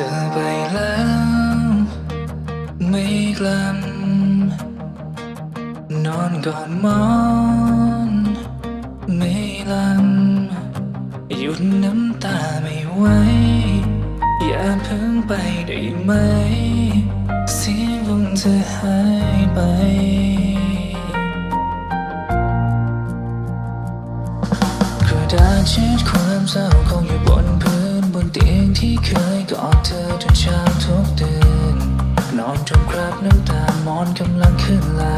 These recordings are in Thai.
ธอไปแล้ว ไม่กลับนอนกอดมอน ไม่ลำหยุดน้ำตาไม่ไหวอย่าเพิ่งไปได้ไหม เสียงของเธอหายไปกระดาษเช็ดความเศร้าของอยู่ น้ำตามอนกำลังขึ้นลา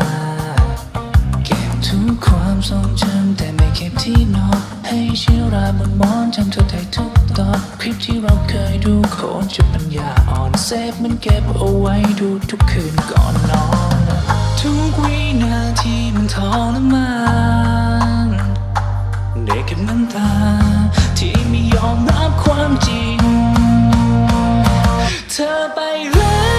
เก็บทุกความทรงจำแต่ไม่เก็บที่นอน ให้เชื้อราบนมอนจำเธอได้ทุกตอนคลิปที่เราเคยดูโคนจะปัญญาอ่อนเซฟมันเก็บเอาไว้ดูทุกคืนก่อนนอน ทุกวินาทีมันทรมานเด็กกับน้ำตา ที่ไม่ยอมรับความจริง เธอไปแล้ว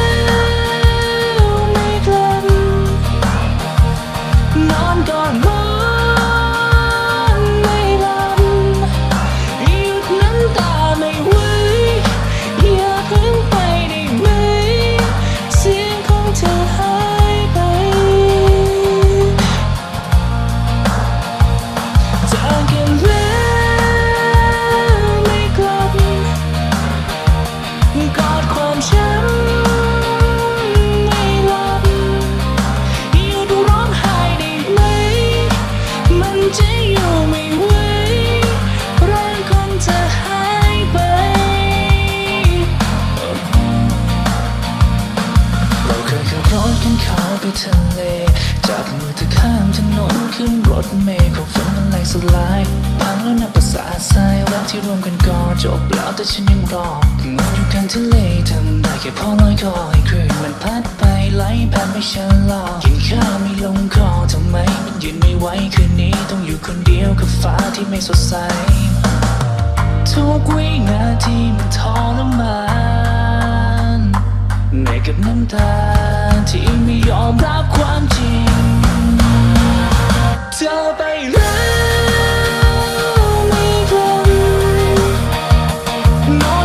ถเมล์ของฝนมันไหลสลายพังแล้วนับภาษาทรายรักที่รวมกันก็จบแล้วแต่ฉันยังรอเงาอยู่กลางทะเลทำได้แค่พอลอยคอให้คลื่นมันพัดไปไหลผ่านไม่ชะลอกินข้าวไม่ลงคอทำไมมันยืนไม่ไหวคืนนี้ต้องอยู่คนเดียวกับฟ้าที่ไม่สดใสทุกวินาทีมันทรมานเหนื่อยกับน้ำตาที่ม่ no